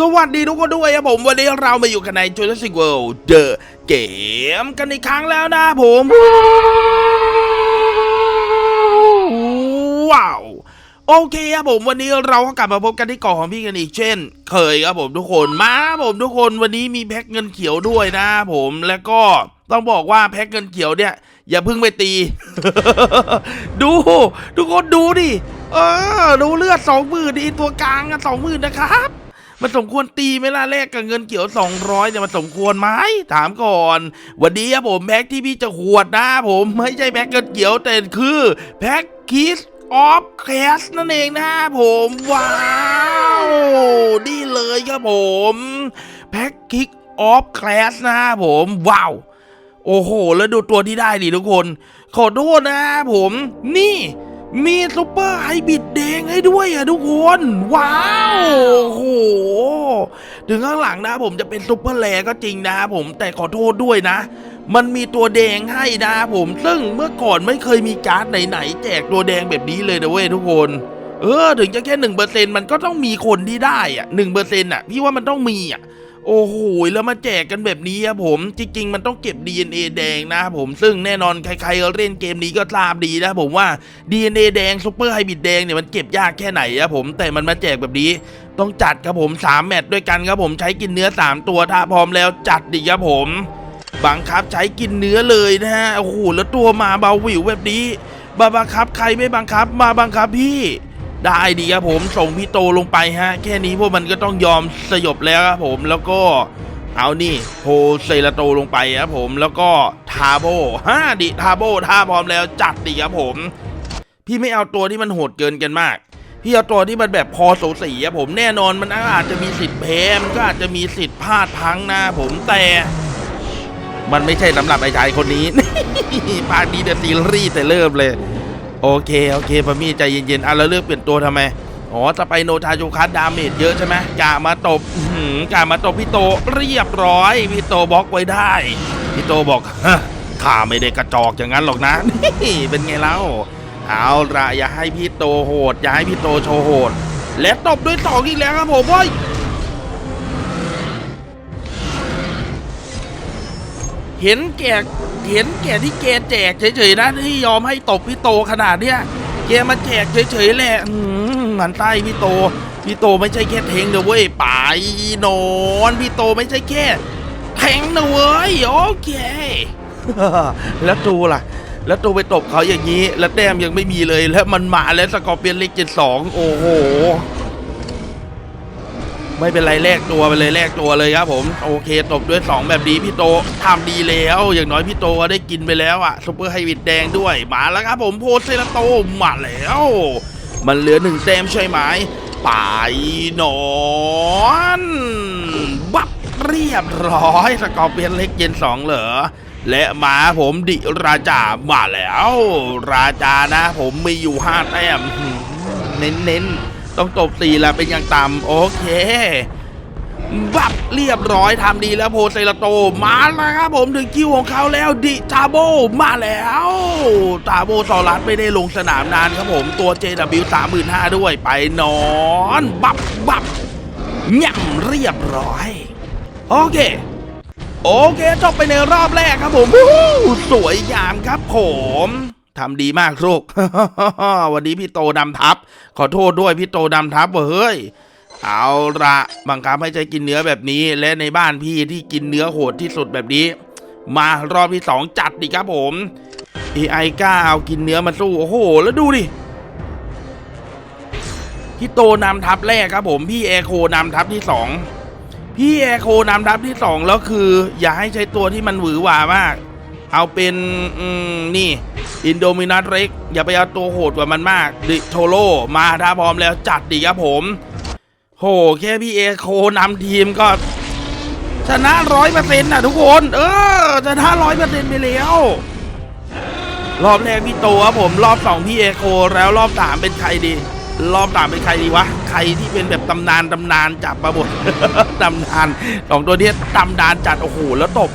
สวัสดีทุกคนด้วยครับผม วันนี้เรามาอยู่กันใน Jurassic World The Game กันอีกครั้งแล้วนะผม ว้าว โอเคครับผมวันนี้เราก็กลับมาพบกันที่เกาะของพี่กันอีกเช่น เคยครับผมทุกคนมาครับผมทุกคนวันนี้มีแพ็คเงินเขียวด้วยนะผมแล้วก็ต้องบอกว่าแพ็คเงินเขียวเนี่ย อย่าเพิ่งไปตี ดูทุกคนดูดิเออดูเลือดสองหมื่นดีตัวกลางอะสองหมื่นนะครับ มันสมควรตีไหมล่ะแลกกับเงินเขียว 200เนี่ยมันสมควรไหมถามก่อนวันนี้ครับผมแพ็คที่พี่จะขวดนะผมไม่ใช่แพ็คเงินเขียวแต่คือแพ็คคิสออฟแคสนั่นเองนะผมว้าวนี่เลยครับผมแพ็คคิกออฟแคสนะผมว้าว โอ้โห แล้วดูตัวที่ได้ดิทุกคน ขอโทษนะผม นี่ มีซุปเปอร์ไฮบริดแดงให้ด้วยอะทุกคน ว้าว โอ้โห ถึงข้างหลังนะผมจะเป็นซุปเปอร์แลก็จริงนะผมแต่ขอโทษด้วยนะ มันมีตัวแดงให้นะผมซึ่งเมื่อก่อนไม่เคยมีการ์ดไหนๆแจกตัวแดงแบบนี้เลยนะเว้ยทุกคนเออถึงจะแค่หนึ่งเปอร์เซ็นมันก็ต้องมีคนที่ได้อะหนึ่งเปอร์เซ็นอะพี่ว่ามันต้องมีอะ โอ้โหแล้วมาแจกกันแบบนี้ครับผม จริง ๆ มันต้องเก็บ DNA แดงนะครับผมซึ่งแน่นอนใครๆเล่นเกมนี้ก็ทราบดีนะผมว่า DNA แดงซูเปอร์ไฮบริดแดงเนี่ยมันเก็บยากแค่ไหนครับผมแต่มันมาแจกแบบนี้ต้องจัดครับผม 3 แมตช์ด้วยกันครับผมใช้กินเนื้อ 3 ตัวถ้าพร้อมแล้วจัดดิครับผมบังคับใช้กินเนื้อเลยนะฮะโอ้โหแล้วตัวมาเบาหวิวแบบนี้มาบังคับใครไม่บังคับมาบังคับพี่ ได้ดีครับผมส่งพี่โตลงไปฮะ แค่นี้พวกมันก็ต้องยอมสยบแล้วครับผมแล้วก็เอานี่โฮเซลาโตลงไปครับผมแล้วก็ทาโบฮ่าดิทาโบท่าพร้อมแล้วจัดดีครับผม พี่ไม่เอาตัวที่มันโหดเกินกันมาก พี่เอาตัวที่มันแบบพอโสสีอะผมแน่นอนมันอาจจะมีสิทธิ์แพ้มันก็อาจจะมีสิทธิ์พลาดพังนะผมแต่มันไม่ใช่สำหรับไอ้ชายคนนี้ภาคนี้เดอะซีรีส์แต่เริ่มเลย โอเคโอเคพามี่ใจเย็นๆอะแล้วเลือกเปลี่ยนตัวทำไมอ๋อจะไปโนทาโจคัสดาเมจเยอะใช่ไหมกามาตบกามาตบพี่โตเรียบร้อยพี่โตบล็อกไว้ได้พี่โตบอกฮะข้าไม่ได้กระจอกอย่างนั้นหรอกนะนี่เป็นไงเล่าเอาละอย่าให้พี่โตโหดอย่าให้พี่โตโชว์โหด และตบด้วยสองอีกแล้วครับผมเว้ย เห็นแก่เห็นแก่ที่แกแจกเฉยๆนะที่ยอมให้ตบพี่โตขนาดเนี้ยแกมาแจกเฉยๆแหละอืมหมันไส้พี่โต พี่โตไม่ใช่แค่เทงเด้อเว้ยไปนอนพี่โตไม่ใช่แค่แทงนะเว้ยโอเค แล้วตูล่ะ แล้วตูไปตบเขาอย่างนี้ แล้วแต้มยังไม่มีเลยแล้วมันมาแล้วสกอร์เปียนเล็กเจ็ดสองโอ้โห ไม่เป็นไรแลกตัวไปเลยแลกตัวเลยครับผมโอเคตบด้วย 2 แบบนี้พี่โตทำดีแล้ว อย่างน้อยพี่โตก็ได้กินไปแล้วอะซุปเปอร์ไฮบริดแดงด้วยมาแล้วครับผมโพสเซราโตมาแล้ว มันเหลือหนึ่งแต้มใช่ไหมไปนอนบับเรียบร้อยสกอร์เปียนเล็กเย็นสองเหรอและมาผมดิราจามาแล้ว ราจานะ ผมมีอยู่ห้าแต้มเน้นๆ ต้องตบสี่แล้วเป็นอย่างต่ำโอเคบับเรียบร้อยทำดีแล้วโพเซลโตมาแล้วครับผมถึงคิวของเขาแล้วดิทาโบมาแล้วทาโบซอรัสไม่ได้ลงสนามนานครับผมตัว JW 35,000ด้วยไปนอนบับบับย่ำเรียบร้อย โอเค โอเคจบไปในรอบแรกครับผมสวยงามครับผม ทำดีมากลูกวันนี้พี่โตดำทับ ขอโทษด้วยพี่โตดำทับเว้ยเฮ้ยเอาละบังคับให้ใจกินเนื้อแบบนี้ และในบ้านพี่ที่กินเนื้อโหดที่สุดแบบนี้ มารอบที่สองจัดดิครับผม AI กล้าเอากินเนื้อมาสู้โอ้โห แล้วดูดิพี่โตนำทัพแรกครับผมพี่แอโคนำทัพที่สองพี่แอโคนำทัพที่สองแล้วคือ อย่าให้ใช้ตัวที่มันหวือหวามาก เอาเป็นนี่ อินโดมินัสเร็ก อย่าไปเอาตัวโหดกว่ามันมาก ดิโทโลมาถ้าพร้อมแล้วจัดดิครับผม โห แค่พี่เอโคนำทีมก็ชนะร้อยเปอร์เซ็นต์นะทุกคน เออชนะร้อยเปอร์เซ็นต์ไปแล้ว รอบแรกพี่โตครับผม รอบสองพี่เอโคแล้วรอบสามเป็นใครดี รอบสามเป็นใครดีวะ ใครที่เป็นแบบตำนานตำนานจับมาหมดตำนานสองตัวเนี้ตำนานจัดโอ้โหแล้วตบ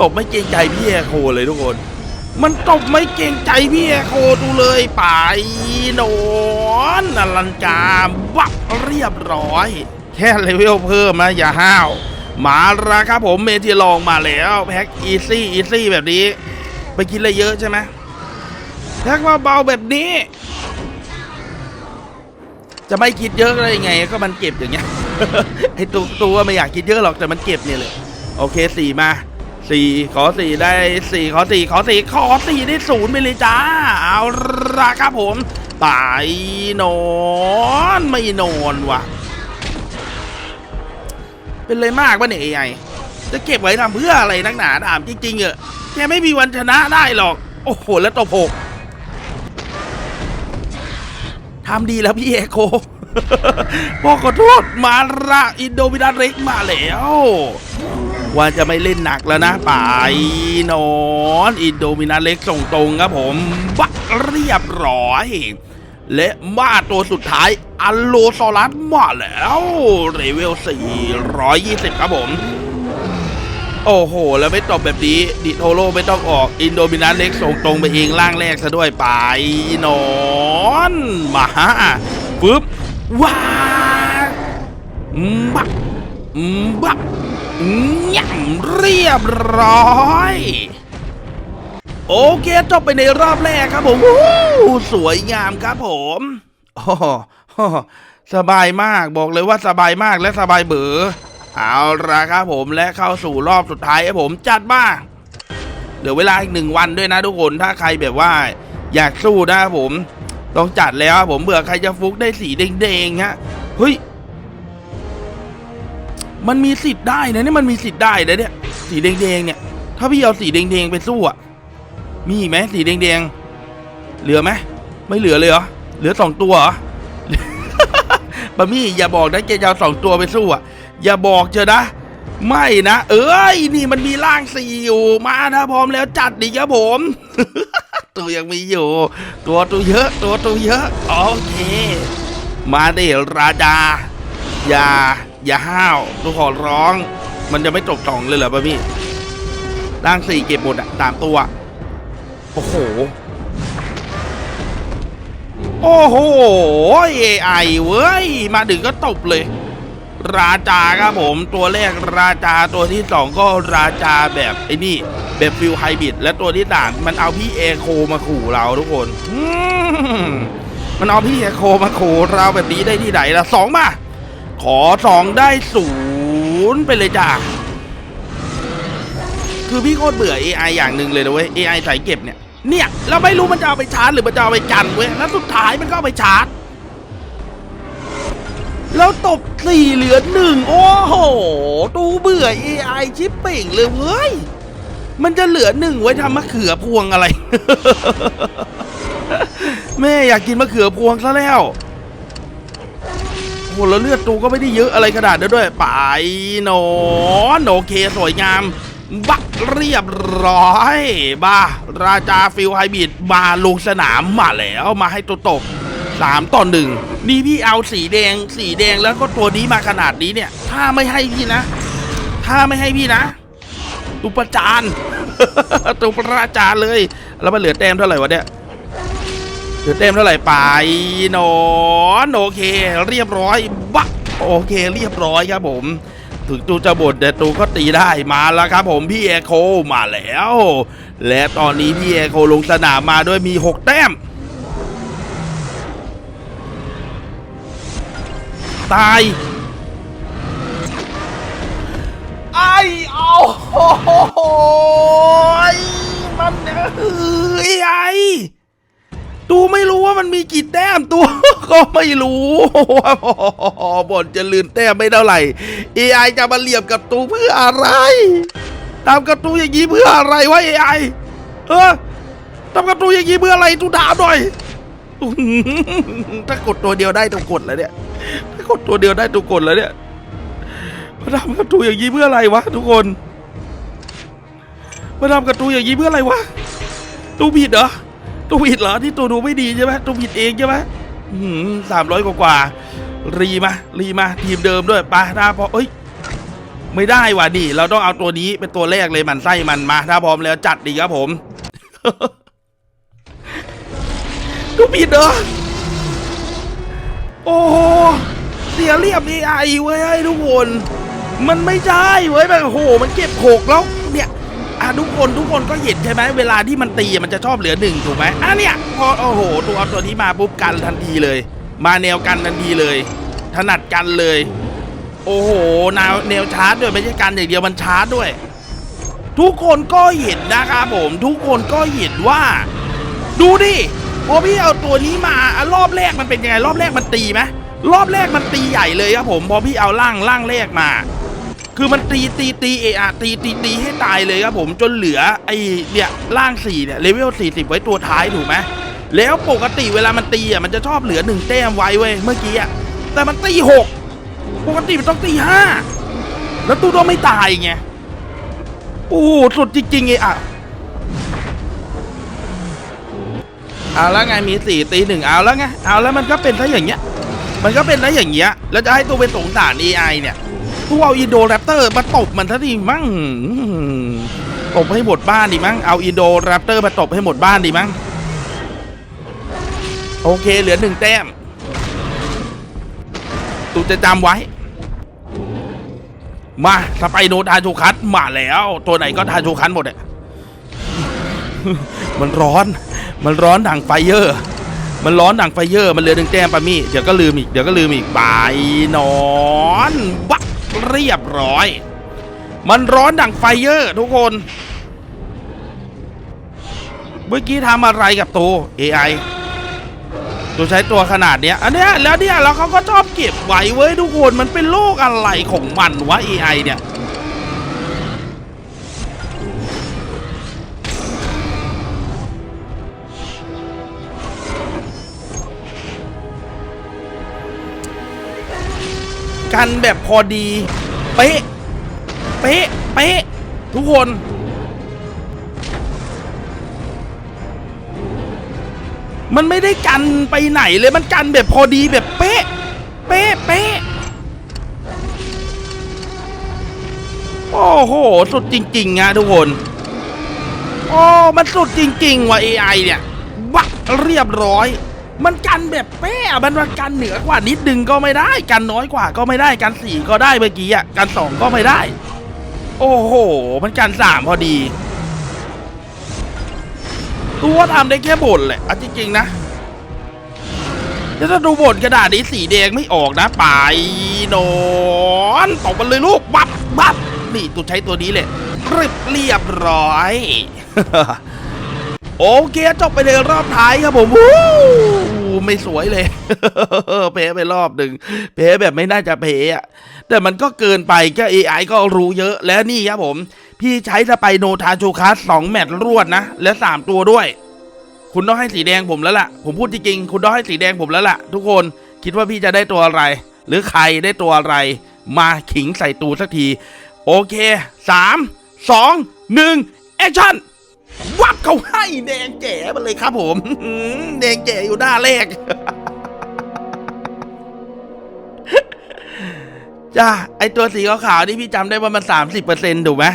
ตบไม่เกรงใจพี่เอโคเลยทุกคน มันตบไม่เกรงใจพี่เอโคดูเลยไปโดนอลันกาบับเรียบร้อย แค่เลเวลเพิ่มนะอย่าห้าว มาราครับผมเมทีลองมาแล้วแพ็คอีซี่อีซี่แบบนี้ ไปกินอะไรเยอะใช่ไหมแพ็คมาเบาแบบนี้ จะไม่คิดเยอะได้ยังไง ก็มันเก็บอย่างเงี้ยไอตัวตัวไม่อยากคิดเยอะหรอกแต่มันเก็บเนี่ยเลยโอเคสี่มา สี่ขอสี่ได้สี่ขอสี่ขอสี่ขอสี่ได้ศูนย์ไปเลยจ้า เอาละครับผมตายนอนไม่นอนว่ะ เป็นเลยมากวะเนี่ยไอจะเก็บไว้ทำเพื่ออะไรนักหนาถามจริงๆเออะแกไม่มีวันชนะได้หรอก โอ้โห แล้วตบหกทำดีแล้วพี่เอโคพ่อขอโทษมาละอินโดมินาเร็กมาแล้ว ว่าจะไม่เล่นหนักแล้วนะไปนอนอินโดมินาเล็กส่งตรงครับผมบักเรียบร้อยและมาตัวสุดท้ายอัลโลซอรัสมาแล้วเรเวล 420 ครับผม โอ้โห แล้วไม่ตอบแบบนี้ ดิโทโรไม่ต้องออก อินโดมินาเล็กส่งตรงไปเองล่างแรกซะด้วยไปนอน มาปึ๊บว้าบักบัก ยำเรียบร้อย โอเคจบไปในรอบแรกครับผมวู้สวยงามครับผมโอ้โหสบายมากบอกเลยว่าสบายมากและสบายเบือเอาละครับผมและเข้าสู่รอบสุดท้ายครับผมจัดมาเหลือเวลาอีกหนึ่งวันด้วยนะทุกคนถ้าใครแบบว่า อยากสู้นะครับผม ต้องจัดแล้วผมเบื่อใครจะฟุกได้สีแดงๆฮะเฮ้ย มันมีสิทธิ์ได้นะเนี่ยมันมีสิทธิ์ได้นะเนี่ย สีแดงๆเนี่ย ถ้าพี่เอาสีแดงๆไปสู้อะ มีอีกไหมสีแดงๆ เหลือไหมไม่เหลือเลยเหรอ เหลือสองตัวเหรอบะมี่อย่าบอกนะแกจะเอาสองตัวไปสู้อะ อย่าบอกเจอนะ ไม่นะ เอ้ย นี่มันมีร่างสี่อยู่ มาถ้าพร้อมแล้วจัดดิครับผม ตัวยังมีอยู่ ตัวตัวเยอะ ตัวตัวเยอะ โอเค มาเดราจาอย่า อย่าห้าวตัวขอร้อง มันจะไม่จบสองเลยเหรอปะพี่ร่างสี่เก็บหมดอะตามตัว โอ้โห โอ้โห AI เว้ย มาถึงก็ตบเลย ราจาครับผมตัวแรกราจาตัวที่สองก็ราจาแบบไอ้นี่แบบฟิลไฮบริดและตัวที่สามมันเอาพี่เอโคมาขู่เราทุกคนมมันเอาพี่เอโคมาขู่เราแบบนี้ได้ที่ไหนล่ะสองมา ขอสองได้ศูนย์ไปเลยจ้าคือพี่โคตรเบื่อ AI อย่างหนึ่งเลยนะเว้ย AI สายเก็บเนี่ย เนี่ยเราไม่รู้มันจะเอาไปชาร์จหรือมันจะเอาไปกันเว้ย แล้วสุดท้ายมันก็เอาไปชาร์จ แล้วตบสี่เหลือหนึ่งโอ้โห ตูเบื่อ AI ชิปเป่งเลยเว้ย มันจะเหลือหนึ่งไว้ทำมะเขือพวงอะไร แม่อยากกินมะเขือพวงซะแล้ว หแล้วเลือดตูก็ไม่ได้เยอะอะไรขนาดนั้นด้วยไปนอนโอเคสวยงาม บักเรียบร้อยบ้าราจาฟิลไฮบริดมาลงสนามมาแล้วมาให้ตัวตกสามต่อหนึ่งนี่พี่เอาสีแดง สีแดงแล้วก็ตัวนี้มาขนาดนี้เนี่ย ถ้าไม่ให้พี่นะ ถ้าไม่ให้พี่นะ ตุประจานตุประจานเลย แล้วมันเหลือแต้มเท่าไหร่วะเนี่ย เหลือเต็มเท่าไหร่ไปนอนโอเค เรียบร้อยบักโอเค เรียบร้อยครับผม ถึงตูจะบดแต่ตูก็ตีได้มาแล้วครับผมพี่เอโคมาแล้ว และตอนนี้พี่เอโคลงสนามมาด้วยมี 6 แต้ม ตายไอเอาโอ้ยมันเอ้ยไอ ตูไม่รู้ว่ามันมีกี่แต้มตัวก็ไม่รู้ว่าบนจะลืนแต้มไม่เท่าไหร่ AI จะมาเหลี่ยมกับตูเพื่ออะไร ตามกับตูอย่างนี้เพื่ออะไรวะ AI เออตามกับตูอย่างนี้เพื่ออะไรตูถามหน่อยอื้อหือถ้ากดตัวเดียวได้ตูกดแล้วเนี่ย ถ้ากดตัวเดียวได้ตูกดแล้วเนี่ยมาทำกับตูอย่างนี้เพื่ออะไรวะ ทุกคนมาทำกับตูอย่างนี้เพื่ออะไรวะตูผิดเหรอ ตัวผิดเหรอที่ตัวดูไม่ดีใช่ไหมตัวผิดเองใช่ไหมสามร้อยกว่า รีมา รีมา ทีมเดิมด้วยไปถ้าพอเอ้ย ไม่ได้ว่ะดิเราต้องเอาตัวนี้เป็นตัวแรกเลยมันไส้มันมา ถ้าพร้อมแล้วจัดดีครับผมตัวผิดเหรอ โอ้โหเสียเรียบ AI เว้ยทุกคน มันไม่ใช่เว้ยแบบโอ้โห มันเก็บหกแล้ว อะทุกคนทุกคนก็เห็นใช่ไหมเวลาที่มันตีมันจะชอบเหลือหนึ่งถูกไหมอะเนี่ยพอโอ้โห ตัวเอาตัวนี้มาปุ๊บกันทันทีเลย มาแนวกันทันทีเลย ถนัดกันเลย โอ้โหแนวแนวชาร์จด้วยไม่ใช่กันอย่างเดียวมันชาร์จด้วย ทุกคนก็เห็นนะครับผม ทุกคนก็เห็นว่า ดูดิพอพี่เอาตัวนี้มาอรอบแรกมันเป็นยังไงรอบแรกมันตีไหมรอบแรกมันตีใหญ่เลยครับผมพอพี่เอาล่างล่างแรกมา คือมันตีตีตีเออะตีตีตีให้ตายเลยครับผมจนเหลือไอ้เนี่ยล่างสี่เนี่ยเลเวลสี่สิบไว้ตัวท้ายถูกไหมแล้วปกติเวลามันตีอะมันจะชอบเหลือหนึ่งแต้มไว้เว้ยเมื่อกี้อะแต่มันตีหกปกติมันต้องตีห้าแล้วตู้ต้องไม่ตายไงโอ้สุดจริงๆไอ้อะเอาแล้วไงมีสี่ตีหนึ่งเอาแล้วไงเอาแล้วมันก็เป็นซะอย่างเงี้ยมันก็เป็นซะอย่างเงี้ยแล้วจะให้ตัวเป็นสงสาร AI เนี่ย ตัวเอาอินโดแรปเตอร์มาตบมันซะดีมั้งตบให้หมดบ้านดีมั้งเอาอินโดแรปเตอร์มาตบให้หมดบ้านดีมั้งโอเคเหลือหนึ่งแต้มตูจะจำไว้ มาสไปโนทาโชคัสมาแล้ว ตัวไหนก็ทาโชคัสหมดอะมันร้อน มันร้อนดังไฟเยอร์มันร้อนดังไฟเยอร์ มันเหลือหนึ่งแต้มปะมี่เดี๋ยวก็ลืมอีก เดี๋ยวก็ลืมอีกไปนอนบัก เรียบร้อย มันร้อนดังไฟเยอร์ทุกคน เมื่อกี้ทำอะไรกับตัว AI ตัวใช้ตัวขนาดเนี้ย อันเนี้ยแล้วเนี่ยแล้วเขาก็ชอบเก็บไว้เว้ยทุกคน มันเป็นโลกอะไรของมันวะ AI เนี่ย กันแบบพอดีเป๊ะเป๊ะเป๊ะทุกคนมันไม่ได้กันไปไหนเลยมันกันแบบพอดีแบบเป๊ะ เป๊ะ เป๊ะ โอ้โห สุดจริงๆนะทุกคน โอ้ มันสุดจริง ๆ ว่ะ AI เนี่ยวักเรียบร้อย มันกันแบบเป๊ะมันมากันเหนือกว่านิดนึงก็ไม่ได้ กันน้อยกว่าก็ไม่ได้ กันสี่ก็ได้เมื่อกี้อะ กันสองก็ไม่ได้ โอ้โห มันกันสามพอดี ตัวทำได้แค่บ่นแหละเอาจริงๆนะแล้วถ้าดูบทกระดาษนี้สีแดงไม่ออกนะไปนอนตบมันเลยลูก บับบับนี่ตัวใช้ตัวนี้เลยเรียบเรียบร้อย โอเคจบไปเลยรอบท้ายครับผมวู้ไม่สวยเลยเพไปรอบหนึ่งเพแบบไม่น่าจะเพอะแต่มันก็เกินไปก็ AI ก็รู้เยอะแล้วนี่ครับผม พี่ใช้สไปโนทาโชคัสสองแมตช์รวดนะ และสามตัวด้วย คุณต้องให้สีแดงผมแล้วล่ะ ผมพูดจริงๆคุณต้องให้สีแดงผมแล้วล่ะ ทุกคนคิดว่าพี่จะได้ตัวอะไร หรือใครได้ตัวอะไร มาขิงใส่ตูสักที โอเคสามสองหนึ่งแอคชั่น วับเขาให้แดงแจ๋มาเลยครับผมแดงแจ๋อยู่หน้าแรกจ้าไอตัวสีขาวๆนี่พี่จำได้ว่ามันสามสิบเปอร์เซ็นต์ถูกไหม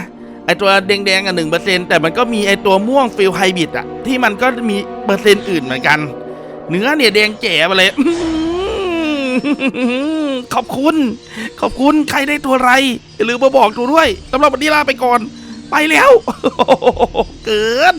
ไอตัวแดงๆอะหนึ่งเปอร์เซ็นแต่มันก็มีไอตัวม่วงฟิลไฮบิดอะ ที่มันก็มีเปอร์เซ็นต์อื่นเหมือนกัน เนื้อเนี่ยแดงแจ๋มาเลยขอบคุณ ขอบคุณใครได้ตัวอะไรอย่าลืมมาบอกตัวด้วยสำหรับวันนี้ลาไปก่อน ไปแล้ว เกิน